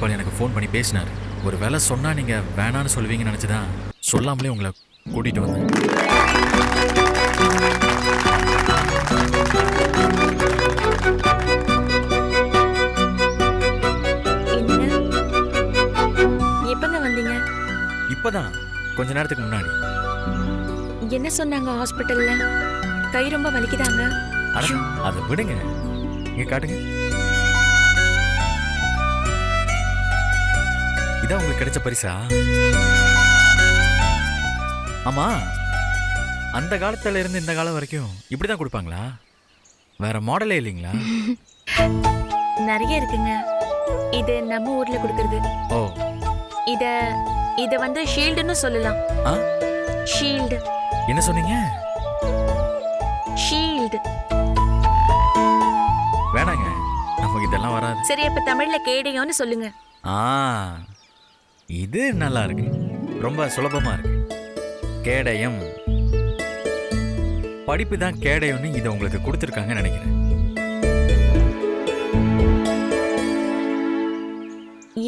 பால் எனக்கு ஃபோன் பண்ணி பேசினார். ஒரு வேளை சொன்னா நீங்க வேணான்னு சொல்லுவீங்கன்னு நினைச்சுதான் சொல்லாமலே உங்களை கூட்டிட்டு வந்தேன். இப்பதான் கொஞ்ச நேரத்துக்கு முன்னாடி. என்ன சொன்னாங்க ஹாஸ்பிட்டல்ல கை ரொம்ப வலிக்குதாங்க? அதை விடுங்க. இங்க காட்டுங்க. இதான் உங்களுக்கு கிடைச்ச பரிசா? ஆமா. அந்த காலத்துல இருந்து இந்த காலம் வரைக்கும் இப்படிதான் கொடுப்பாங்களா? வேற மாடலே இல்லைங்களா? நிறைய இருக்குங்க. இது நம்ம ஊர்ல கொடுக்கறது. ஓ. இத இத வந்து ஷீல்டுன்னு சொல்லலாம். ஷீல்டு. என்ன சொன்னீங்க? ஷீல்டு. வேணாங்க. நமக்கு இதெல்லாம் வராது. சரி அப்ப தமிழ்ல கேடயம்னு சொல்லுங்க. ஆ. இது நல்லா இருக்கு ரொம்ப சுலபமா இருக்கு கேடயம். படிப்பு தான் கேடயம்னு இதை உங்களுக்கு கொடுத்துருக்காங்கன்னு நினைக்கிறேன்.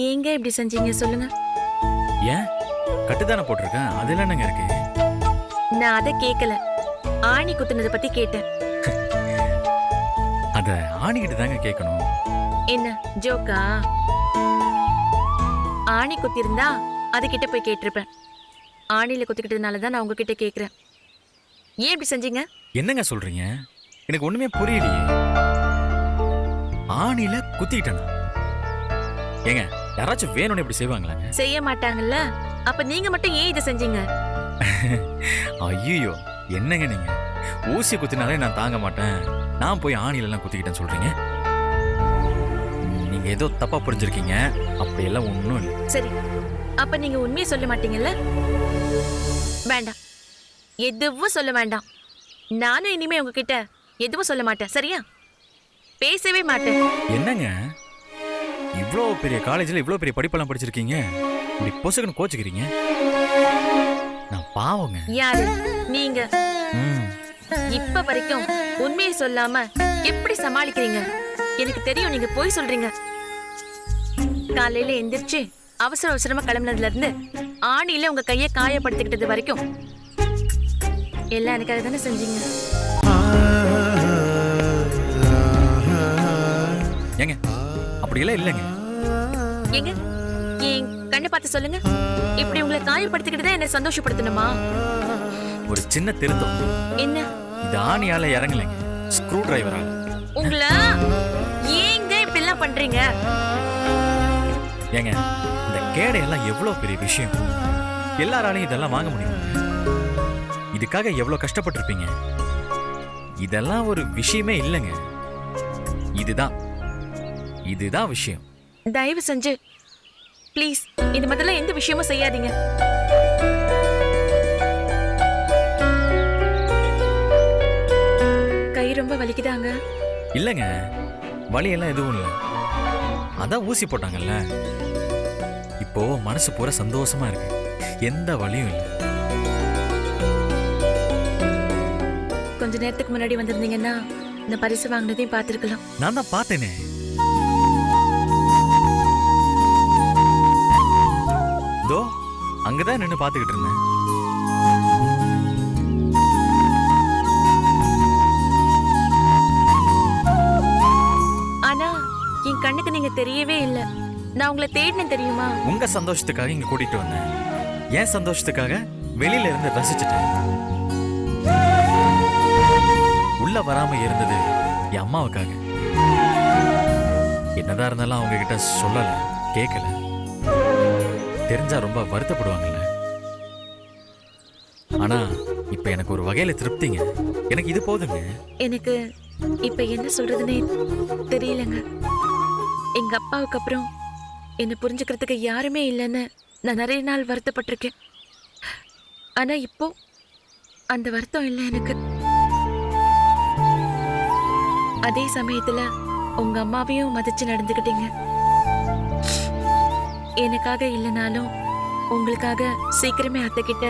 ஏங்க இப்படி செஞ்சீங்க? சொல்லுங்க. ஏன்? கட்டுதானே போட்டிருக்கேன். அதுல என்னங்க இருக்கு? நான் அதை கேட்கல ஆணி குத்துனதை பத்தி கேட்டேன். அத ஆணிக்கிட்டு தாங்க கேட்கணும் என்ன? ஜோக்கா? ஆணி குத்திருந்தா அதுகிட்ட போய் கேட்டிருப்பேன். ஆணில குத்திக்கிட்டதுனால தான் நான் உங்ககிட்ட கேக்குறேன். ஏன் இப்படி செஞ்சீங்க? என்னங்க சொல்றீங்க? எனக்கு ஒண்ணுமே புரியலையே. ஆணில குத்திக்கிட்டேனா? ஏங்க யாராச்சும் வேணும்னு இப்படி செய்வாங்களாங்க செய்ய மாட்டாங்கல்ல? அப்ப நீங்க மட்டும் ஏன் இதை செஞ்சீங்க? ஐயோ என்னங்க நீங்க? ஊசி குத்தினாலே நான் தாங்க மாட்டேன். நான் போய் ஆணில எல்லாம் குத்திக்கிட்டேன்னு சொல்றீங்க? நீங்க ஏதோ தப்பா புரிஞ்சிருக்கீங்க. அப்படியெல்லாம் ஒன்றும் இல்லை. சரி. அப்ப நீங்க உண்மையை சொல்ல மாட்டீங்கல்ல? வேண்டாம். எதுவும் சொல்ல வேண்டாம். நானும் இனிமே உங்ககிட்ட எதுவும் சொல்ல மாட்டேன். சரியா? பேசவே மாட்டேன். என்னங்க? இவ்வளோ பெரிய காலேஜில் இவ்வளோ பெரிய படிப்பெல்லாம் படிச்சிருக்கீங்க. இப்படி பொசுக்குன்னு கோச்சுக்கிறீங்க? நான் பாவங்க. யாரு? நீங்க. ம். இப்ப வரைக்கும் உண்மையை சொல்லாம எப்படி சமாளிக்கிறீங்க? எனக்கு தெரியும் நீங்க போய் சொல்றீங்க. காலையில எந்திரிச்சு அவசர அவசரமா கிளம்புனதுல இருந்து ஆணியில உங்க கைய காயப்படுத்திக்கிட்டது வரைக்கும் எல்லாம் எனக்காக தானே செஞ்சீங்க? ஏங்க அப்படியெல்லாம் இல்லைங்க. ஏங்க என் கண்ணை பார்த்து சொல்லுங்க. இப்படி உங்களை காயப்படுத்திக்கிட்டு தான் என்ன சந்தோஷப்படுத்தணுமா? ஒரு சின்ன திருத்தம். என்ன? இது ஆணியால இறங்கலைங்க ஸ்க்ரூ டிரைவரால உங்களை ஏங்க இப்படி எல்லாம் பண்றீங்க? ஏங்க இந்த கேடையெல்லாம் எவ்வளோ பெரிய விஷயம்? எல்லாராலையும் இதெல்லாம் வாங்க முடியும். இதுக்காக எவ்வளோ கஷ்டப்பட்டிருப்பீங்க? இதெல்லாம் ஒரு விஷயமே இல்லைங்க. இதுதான். இதுதான் விஷயம். தயவு செஞ்சு ப்ளீஸ் இது முதல்ல எந்த விஷயமும் செய்யாதீங்க. கை ரொம்ப வலிக்குதாங்க? இல்லைங்க வலியெல்லாம் எதுவும் இல்லை. அதான் ஊசி போட்டாங்கல்ல. இப்போ மனசு பூரா சந்தோஷமா இருக்கு. எந்த வலியும் இல்லை. கொஞ்ச நேரத்துக்கு முன்னாடி வந்திருந்தீங்கன்னா இந்த பரிசு வாங்கினதையும் பார்த்துருக்கலாம். நான் தான் பார்த்தேனே. தோ அங்கதான் நின்று பார்த்துக்கிட்டு இருந்தேன். ஆனா என் கண்ணுக்கு நீங்க தெரியவே இல்லை. நான் உங்களை தேடினேன் தெரியுமா? உங்க சந்தோஷத்துக்காக இங்க கூட்டிட்டு வந்தேன். என் சந்தோஷத்துக்காக வெளியில இருந்து ரசிச்சுட்டேன். உள்ள வராம இருந்தது என் அம்மாவுக்காக. என்னதான் இருந்தாலும் அவங்க கிட்ட சொல்லல கேட்கல தெரிஞ்சா ரொம்ப வருத்தப்படுவாங்கல்ல. ஆனா இப்ப எனக்கு ஒரு வகையில திருப்திங்க. எனக்கு இது போதுங்க. எனக்கு இப்ப என்ன சொல்றதுன்னே தெரியலங்க. எங்க அப்பாவுக்கு அப்புறம் என்னை புரிஞ்சுக்கிறதுக்கு யாருமே இல்லைன்னு நான் நிறைய நாள் வருத்தப்பட்டிருக்கேன். ஆனால் இப்போ அந்த வருத்தம் இல்லை எனக்கு. அதே சமயத்தில் உங்க அம்மாவையும் மதிச்சு நடந்துக்கிட்டீங்க. எனக்காக இல்லைனாலும் உங்களுக்காக சீக்கிரமே அத்தை கிட்ட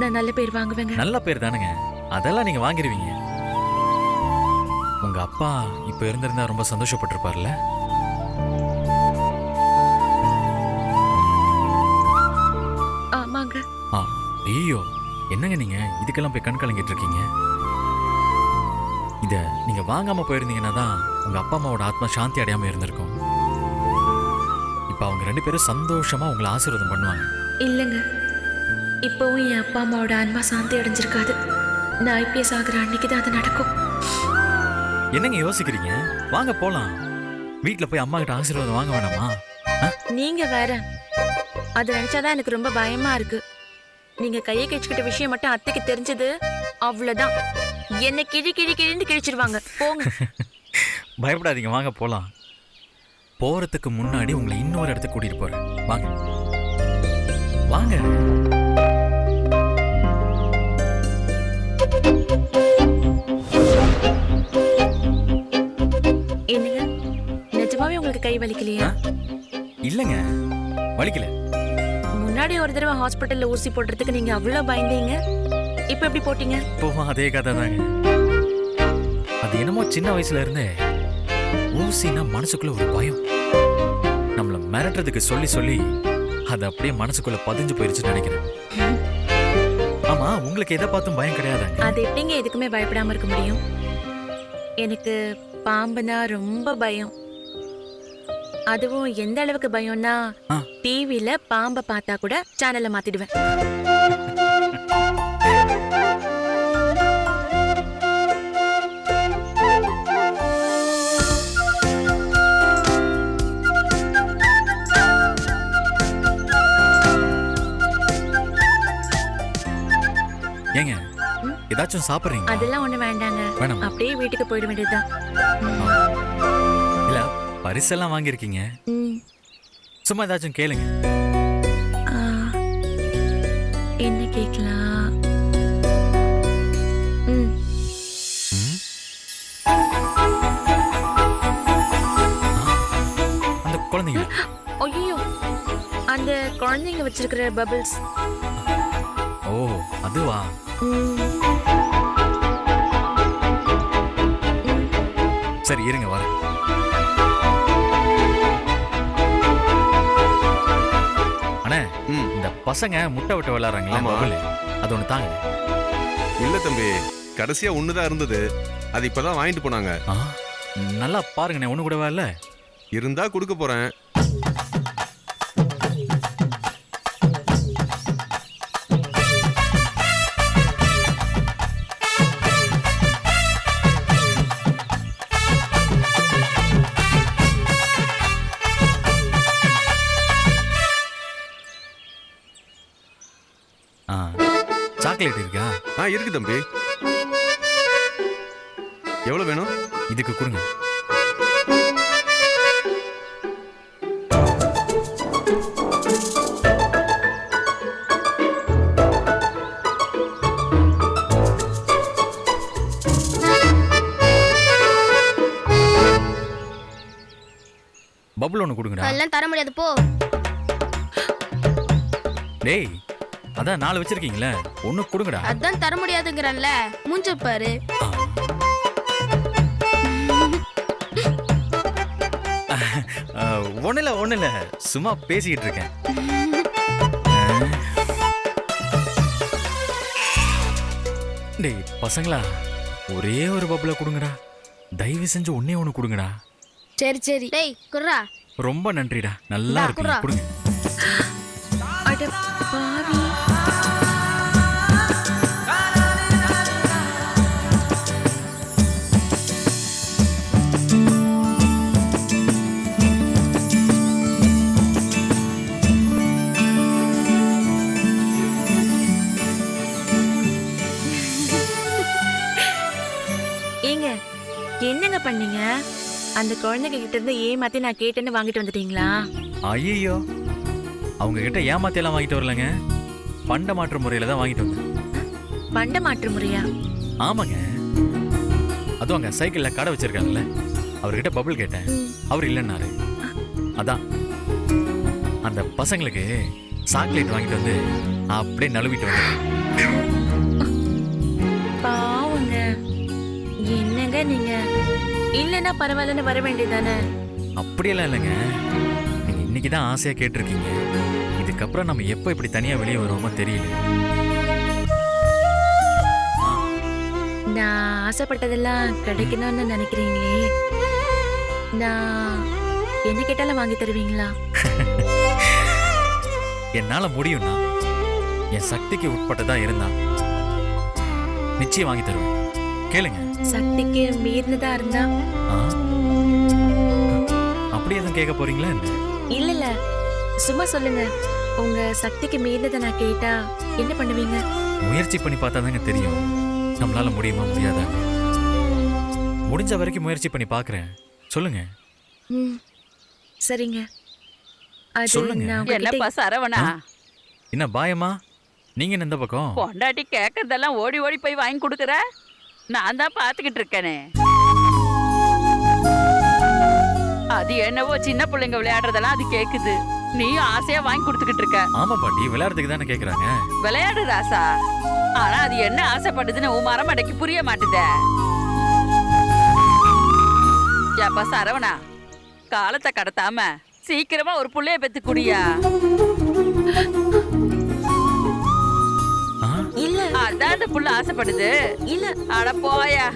நான் நல்ல பேர் வாங்குவேங்க. நல்ல பேர் தானுங்க. அதெல்லாம் நீங்க வாங்கிடுவீங்க உங்க அப்பா இப்ப இருந்திருந்தா ரொம்ப சந்தோஷப்பட்டிருப்பார்ல? ஐயோ என்னங்க நீங்க? இதுக்கெல்லாம் போய் கண் கலங்கிட்டு இருக்கீங்க. இத நீங்க வாங்காம போயிருந்தீங்கன்னா தான் உங்க அப்பா அம்மாவோட ஆத்மா சாந்தி அடையாம இருந்திருக்கும். இப்ப அவங்க ரெண்டு பேரும் சந்தோஷமா உங்களை ஆசீர்வாதம் பண்ணுவாங்க. இல்லைங்க. இப்போவும் என் அப்பா அம்மாவோட ஆன்மா சாந்தி அடைஞ்சிருக்காது. நான் ஐபிஎஸ் ஆகிற அன்னைக்கு தான் அது நடக்கும். என்னங்க யோசிக்கிறீங்க? வாங்க போலாம். வீட்ல போய் அம்மா கிட்ட ஆசீர்வாதம் வாங்க வேணாமா? நீங்க வேற. அது நினைச்சாதான் எனக்கு ரொம்ப பயமா இருக்கு. நீங்க கையை கிழிச்சுக்கிட்ட விஷயம் மட்டும் அத்தைக்கு தெரிஞ்சது அவ்வளவுதான். என்ன கிழி கிழி கிழின்னு கிழிச்சிருவாங்க. போங்க. பயப்படாதீங்க வாங்க போலாம். போறதுக்கு முன்னாடி உங்களை இன்னொரு இடத்துக்கு கூட்டிட்டு போறேன். வாங்க. வாங்க. என்னங்க? நிஜமாவே உங்களுக்கு கை வலிக்கலையா? இல்லைங்க. வலிக்கல. முன்னாடி ஒரு தடவை ஹாஸ்பிட்டல்ல ஊசி போடுறதுக்கு நீங்க அவ்வளவு பயந்தீங்க? இப்ப எப்படி போட்டீங்க? இப்போவும் அதே கதை தாங்க அது என்னமோ சின்ன வயசுல இருந்தே ஊசினா மனசுக்குள்ள ஒரு பயம். நம்மள மிரட்டுறதுக்கு சொல்லி சொல்லி அது அப்படியே மனசுக்குள்ள பதிஞ்சு போயிருச்சுன்னு நினைக்கிறேன். ஆமா உங்களுக்கு எதை பார்த்தும் பயம் கிடையாதாங்க அது எப்படிங்க எதுக்குமே பயப்படாம இருக்க முடியும்? எனக்கு பாம்புனா ரொம்ப பயம். அதுவும் எந்த அளவுக்கு பயம்னா. டிவில பாம்பை பார்த்தா கூட சேனலை மாத்திடுவேன். ஏங்க? ஏதாச்சும் சாப்பிட்றீங்க அதெல்லாம் ஒண்ணு வேண்டாங்க. அப்படியே வீட்டுக்கு போயிட வேண்டியதுதான். பரிசெல்லாம் வாங்கியிருக்கீங்க. சும்மா ஏதாச்சும் கேளுங்க. என்ன கேட்கலாம்? அந்த குழந்தைங்க. ஐயோ. அந்த குழந்தைங்க வச்சிருக்கிற பபிள்ஸ் ஓ அதுவா? சரி இருங்க வரேன். இந்த பசங்க முட்டை விட்டு விளையாடுறாங்களா அது ஒன்று தாங்க. இல்ல தம்பி கடைசியா ஒண்ணுதான் இருந்தது. அது இப்பதான் வாங்கிட்டு போனாங்க. நல்லா பாருங்கண்ணே ஒன்று கூடவா இல்லை? இருந்தா கொடுக்க போறேன். சாக்லேட் இருக்கா? ஆ இருக்கு தம்பி. எவ்வளவு வேணும்? இதுக்கு கொடுங்க. பபுள் ஒன்று கொடுங்கடா. அதெல்லாம் தர முடியாது போ. டேய் அதான் நாலு வச்சிருக்கீங்களே ஒன்று கொடுங்கடா. அதான் தர முடியாதுங்கிறல்ல மூஞ்ச பாரு. ஒன்றும் இல்லை ஒன்றும் இல்லை சும்மா பேசிக்கிட்டு இருக்கேன். டேய் பசங்களா ஒரே ஒரு பப்புல கொடுங்கடா. தயவு செஞ்சு ஒன்னே ஒன்று கொடுங்கடா. சரி சரி. டேய் குர்ரா. ரொம்ப நன்றிடா. நல்லா குர்ரா. கொடுங்க. அட பாவி. ஏங்க என்னங்க பண்ணீங்க? அந்த குழந்தைங்க கிட்ட இருந்து ஏமாத்தி நான் கேட்டேன்னு வாங்கிட்டு வந்துட்டீங்களா? ஐயோ அவங்க கிட்ட ஏமாத்தியெல்லாம் வாங்கிட்டு வரலங்க. பண்ட மாற்று முறையில் தான் வாங்கிட்டு வந்தேன். பண்ட மாற்று முறையா? ஆமாங்க. அதுவும் அங்கே சைக்கிளில் கடை வச்சிருக்காங்கல்ல. அவர்கிட்ட பபுள் கேட்டேன். அவர் இல்லைன்னாரு. அதான். அந்த பசங்களுக்கு சாக்லேட் வாங்கிட்டு வந்து அப்படியே நழுவிட்டு வந்தேன். பாவங்க. என்னங்க நீங்க? இல்லைன்னா பரவாயில்லன்னு வர வேண்டியதானே அப்படியெல்லாம் இல்லைங்க. இன்னைக்கு தான் ஆசையாக கேட்டிருக்கீங்க. இதுக்கப்புறம் நம்ம எப்போ இப்படி தனியாக வெளியே வருவோமோ தெரியல. நான் ஆசைப்பட்டதெல்லாம் கிடைக்கணும்னு நினைக்கிறீங்களே. நான் என்ன கேட்டாலும் வாங்கி தருவீங்களா? என்னால் முடியும்னா என் சக்திக்கு உட்பட்டதா இருந்தா நிச்சயம் வாங்கி தருவேன். கேளுங்க. சக்திக்கு மீறினதா இருந்தா? அப்படி எதுவும் கேட்க போறீங்களா என்ன? இல்ல இல்ல சும்மா சொல்லுங்க. உங்க சக்திக்கு மீறினதை நான் கேட்டா என்ன பண்ணுவீங்க? முயற்சி பண்ணி பார்த்தா தாங்க தெரியும். நம்மளால முடியுமா முடியாதா? முடிஞ்ச வரைக்கும் முயற்சி பண்ணி பார்க்கறேன். சொல்லுங்க. ம். சரிங்க. அது சொல்லுங்க. நான் உங்ககிட்ட என்னப்பா சரவணா? என்ன பாயமா நீங்க என்ன இந்த பக்கம்? பொண்டாட்டி கேட்கறதெல்லாம் ஓடி ஓடி போய் வாங்கி கொடுக்குற? நான் தான் பாத்துக்கிட்டு இருக்கேனே. அது என்னவோ சின்ன பிள்ளைங்க விளையாடுறதெல்லாம் அது கேக்குது. நீயும் ஆசையா வாங்கி கொடுத்துக்கிட்டு இருக்க. ஆமா பாட்டி விளையாடுறதுக்கு தானே கேக்குறாங்க. விளையாடு ராசா. ஆனா அது என்ன ஆசைப்படுதுன்னு உன் மரமடைக்கு புரிய மாட்டுதே. ஏப்பா சரவணா காலத்தை கடத்தாம சீக்கிரமா ஒரு புள்ளைய பெத்து குடியா. ஆ? இல்ல. அதான் அந்த புள்ள ஆசைப்படுது. இல்ல. அட போயா.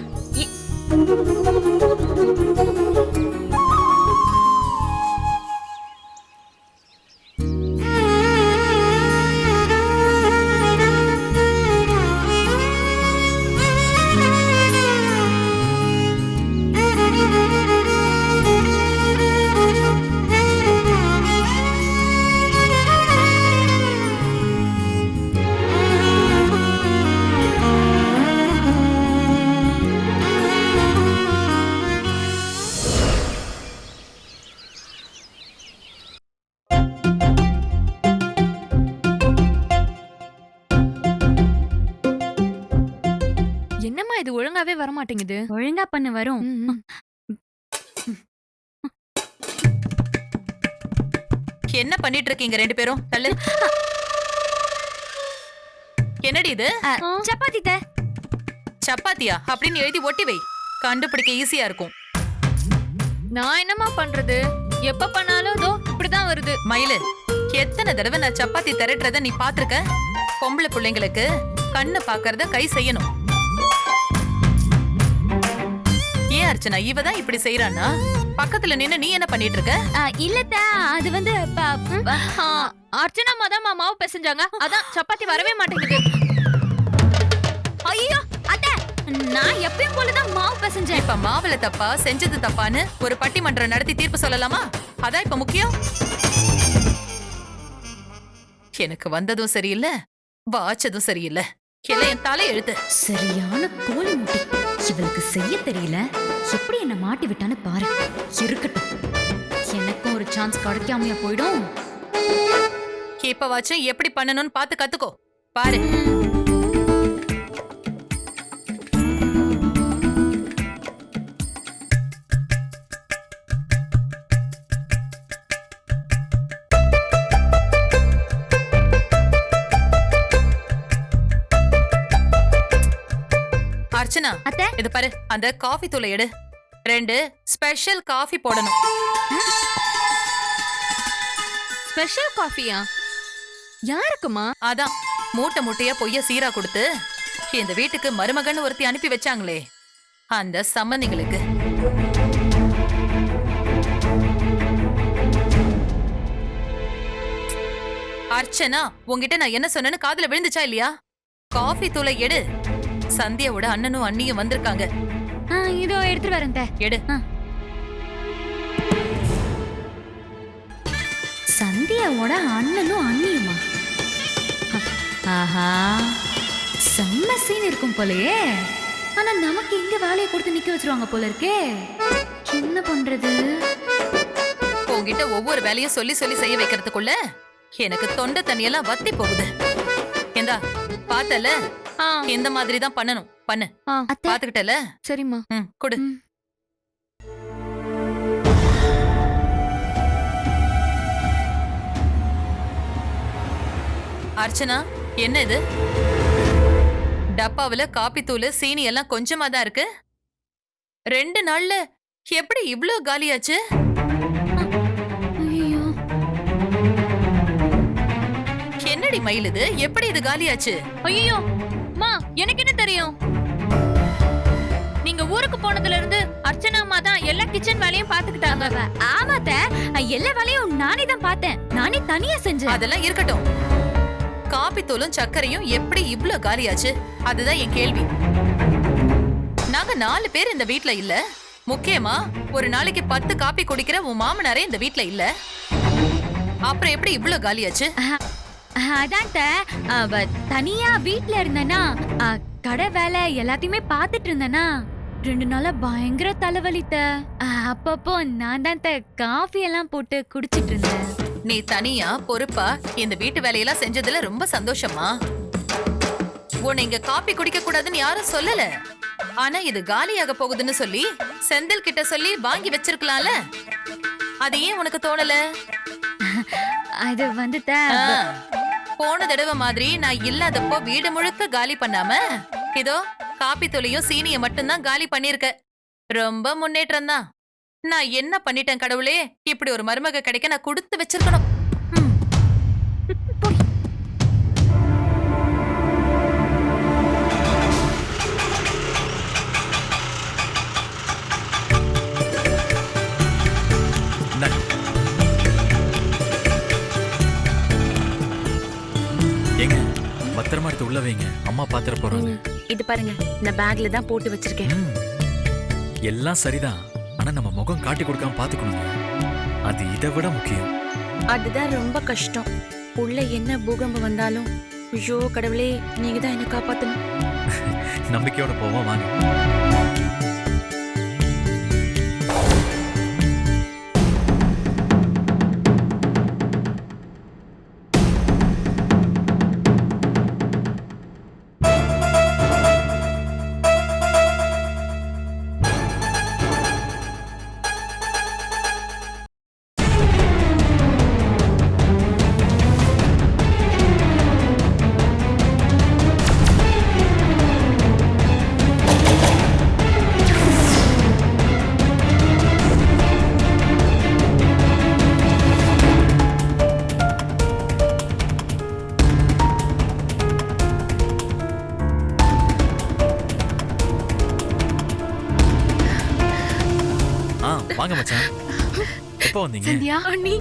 இது ஒழுங்காவே வர மாட்டேங்குது ஒழுங்கா பண்ண வரும். என்ன பண்ணிட்டு இருக்கீங்க ரெண்டு பேரும்? தள்ளு. என்னடி இது? சப்பாத்தி த. சப்பாத்தியா? அப்படின்னு எழுதி ஒட்டி வை. கண்டுபிடிக்க ஈஸியா இருக்கும். நான் என்னம்மா பண்றது? எப்ப பண்ணாலும் இதோ இப்படிதான் வருது. மயிலு எத்தனை தடவை நான் சப்பாத்தி திரட்டுறத நீ பாத்திருக்க பொம்பளை பிள்ளைங்களுக்கு கண்ணு பாக்கறத கை செய்யணும். அர்ச்சனா இவ தான் இப்படி செய்யறானா பக்கத்துல நின்னு நீ என்ன பண்ணிட்டு இருக்க இல்லத்த அது வந்து அர்ச்சனா மாதாம்மா மாவு பிசைஞ்சாங்க. அதான் சப்பாத்தி வரவே மாட்டேங்குது. ஐயோ அத்தை நான் எப்பயும் போலதான் மாவு பிசைஞ்சேன். இப்ப மாவுல தப்பா செஞ்சது தப்பான்னு ஒரு பட்டிமன்றம் நடத்தி தீர்ப்பு சொல்லலாமா? அதான் இப்ப முக்கியம். எனக்கு வந்ததும் சரியில்லை வாச்சதும் சரியில்லை. எல்லாம் என் தலை எழுத்து சரியான கோழி முட்டை. இவளுக்கு செய்ய தெரியல. எப்படி என்ன மாட்டி விட்டான்னு பாரு. இருக்கட்டும். எனக்கும் ஒரு சான்ஸ் கிடைக்காமையா போயிடும். இப்ப வாச்சும் எப்படி பண்ணணும்னு பார்த்து கத்துக்கோ. பாரு. அர்ச்சனா. இது பாரு அந்த காஃபி தூளை எடு. ரெண்டு ஸ்பெஷல் காஃபி போடணும். ஸ்பெஷல் காஃபியா யாருக்குமா அதான் மூட்டை மூட்டையா பொய்ய சீரா கொடுத்து இந்த வீட்டுக்கு மருமகன் ஒருத்தி அனுப்பி வச்சாங்களே அந்த சம்பந்திங்களுக்கு அர்ச்சனா உன்கிட்ட நான் என்ன சொன்னேன்னு காதுல விழுந்துச்சா இல்லையா? காஃபி தூளை எடு. சந்தியாவோட அண்ணனும் அண்ணியும் வந்திருக்காங்க. இதோ எடுத்துட்டு வரேன். எடு. சந்தியாவோட அண்ணனும் அண்ணியுமா? ஆஹா. செம்ம சீன் இருக்கும் போலயே. ஆனா நமக்கு எங்க வேலையை கொடுத்து நிக்க வச்சிருவாங்க போல இருக்கே. என்ன பண்றது? உன்கிட்ட ஒவ்வொரு வேலையும் சொல்லி சொல்லி செய்ய வைக்கிறதுக்குள்ள எனக்கு தொண்டை தண்ணியெல்லாம் வத்தி போகுது. ஏந்தா பார்த்தல? ஆ, இந்த மாதிரி தான் பண்ணணும். பண்ணு. பாத்துக்கிட்டல சரிம்மா. ம் கொடு. அர்ச்சனா என்ன இது? டப்பாவுல காப்பி தூள் சீனி எல்லாம் கொஞ்சமா தான் இருக்கு. ரெண்டு நாள்ல எப்படி இவ்ளோ காலியாச்சு? என்னடி மயில் இது? எப்படி இது காலியாச்சு? ஐயோ எனக்கு என்ன தெரியும்? ஊருக்கு போனதுல இருந்து அர்ச்சனா அம்மா தான் எல்லா கிச்சன் வேலையும் பாத்துக்கிட்டாங்க ஆமாத்த எல்லா வேலையும் நானே தான் பார்த்தேன். நானே தனியா செஞ்சேன். அதெல்லாம் இருக்கட்டும். காப்பி தூளும் சர்க்கரையும் எப்படி இவ்ளோ காலியாச்சு? அதுதான் என் கேள்வி. நாங்க நாலு பேர் இந்த வீட்ல இல்ல. முக்கியமா ஒரு நாளைக்கு பத்து காப்பி குடிக்கிற உன் மாமனாரே இந்த வீட்ல இல்ல. அப்புறம் எப்படி இவ்ளோ காலியாச்சு? அதான் அவ தனியா வீட்ல இருந்தனா கடை வேலை எல்லாத்தையுமே பார்த்துட்டு இருந்தனா ரெண்டு நாளா பயங்கர தலைவலித்த. அப்பப்போ நான் தான் காஃபி எல்லாம் போட்டு குடிச்சிட்டு இருந்தேன். நீ தனியா பொறுப்பா இந்த வீட்டு வேலையெல்லாம் செஞ்சதுல ரொம்ப சந்தோஷமா? உன்னை இங்க காப்பி குடிக்க கூடாதுன்னு யாரும் சொல்லல. ஆனா இது காலியாக போகுதுன்னு சொல்லி செந்தில் கிட்ட சொல்லி வாங்கி வச்சிருக்கலாம்ல? அது ஏன் உனக்கு தோணல? அது வந்து த, ஆ, போன தடவை மாதிரி நான் இல்லாதப்போ வீடு முழுக்க காலி பண்ணாம இதோ காப்பி தூளையும் சீனிய மட்டும்தான் காலி பண்ணிருக்க ரொம்ப முன்னேற்றம் தான். நான் என்ன பண்ணிட்டேன் கடவுளே? இப்படி ஒரு மருமக கிடைக்க நான் கொடுத்து வச்சிருக்கணும். பத்திரமா எடுத்து உள்ள வைங்க. அம்மா பாத்திர போறாங்க இது பாருங்க நான் பேக்ல தான் போட்டு வச்சிருக்கேன். எல்லாம் சரிதான். ஆனா நம்ம முகம் காட்டி கொடுக்காம பாத்துக்கணுங்க. அது இதை விட முக்கியம். அதுதான் ரொம்ப கஷ்டம். உள்ள என்ன பூகம்பம் வந்தாலும் ஐயோ கடவுளே நீங்க தான் என்ன காப்பாத்தணும். நம்பிக்கையோட போவோம் வாங்க. சந்தியா அண்ணி.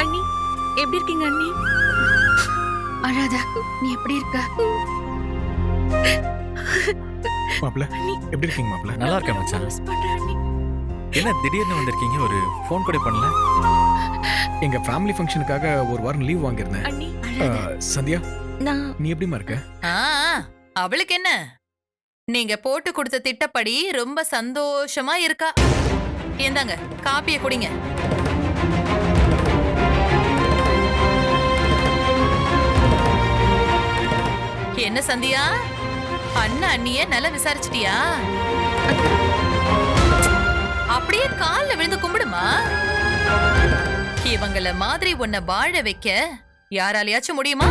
அண்ணி எப்படி இருக்கீங்க அண்ணி? அழாத நீ எப்படி இருக்க? மாப்ள எப்படி இருக்கீங்க மாப்ள நல்லா இருக்கேன் மச்சான். என்ன திடீர்னு வந்திருக்கீங்க? ஒரு ஃபோன் கூட பண்ணல? எங்க ஃபேமிலி ஃபங்க்ஷனுக்காக ஒரு வாரம் லீவ் வாங்கியிருந்தேன். அண்ணி. சந்தியா நான் நீ எப்படிமா இருக்க? ஆ, அவளுக்கு என்ன? நீங்க போட்டு கொடுத்த திட்டப்படி ரொம்ப சந்தோஷமா இருக்கா? இந்தாங்க காப்பிய குடிங்க. என்ன சந்தியா? அண்ணன் அண்ணிய நல்லா விசாரிச்சிட்டியா? அப்படியே கால்ல விழுந்து கும்பிடுமா? இவங்கள மாதிரி உன்னை வாழ வைக்க யாராலையாச்சும் முடியுமா?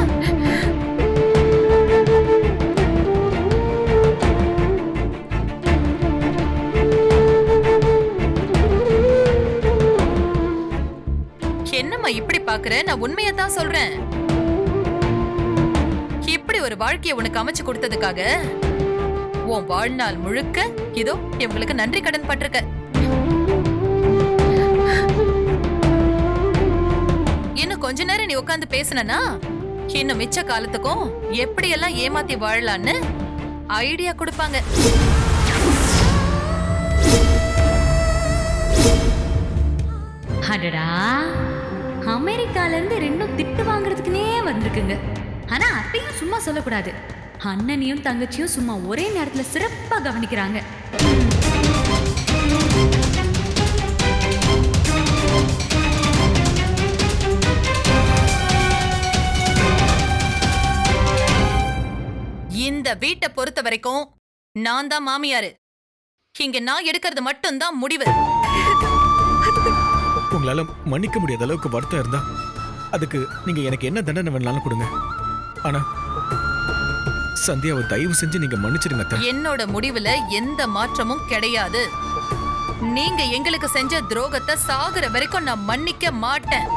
என்னம்மா இப்படி பாக்குற? நான் உண்மையை தான் சொல்றேன். இப்படி ஒரு வாழ்க்கையை உனக்கு அமைச்சு கொடுத்ததுக்காக உன் வாழ்நாள் முழுக்க இதோ இவங்களுக்கு நன்றி கடன் பட்டிருக்க. கொஞ்ச நேரம் நீ உட்காந்து பேசுனனா? இன்னும் மிச்ச காலத்துக்கும் எப்படியெல்லாம் ஏமாத்தி வாழலான்னு ஐடியா கொடுப்பாங்க. அடடா. அமெரிக்கால இருந்து ரெண்டும் திட்டு வாங்குறதுக்குனே வந்திருக்குங்க. ஆனா அத்தையும் சும்மா சொல்லக்கூடாது. அண்ணனையும் தங்கச்சியும் சும்மா ஒரே நேரத்துல சிறப்பா கவனிக்கிறாங்க. இந்த வீட்டை பொறுத்த வரைக்கும் நான் தான் மாமியாரு. இங்க நான் எடுக்கிறது மட்டும்தான் முடிவு. உங்களால மன்னிக்க முடியாத அளவுக்கு வருத்தம் இருந்தா அதுக்கு நீங்க எனக்கு என்ன தண்டனை வேணாலும் கொடுங்க. ஆனா சந்தியாவை தயவு செஞ்சு நீங்க மன்னிச்சிடுங்க அத்தை. என்னோட முடிவுல எந்த மாற்றமும் கிடையாது. நீங்க எங்களுக்கு செஞ்ச துரோகத்தை சாகுற வரைக்கும் நான் மன்னிக்க மாட்டேன்.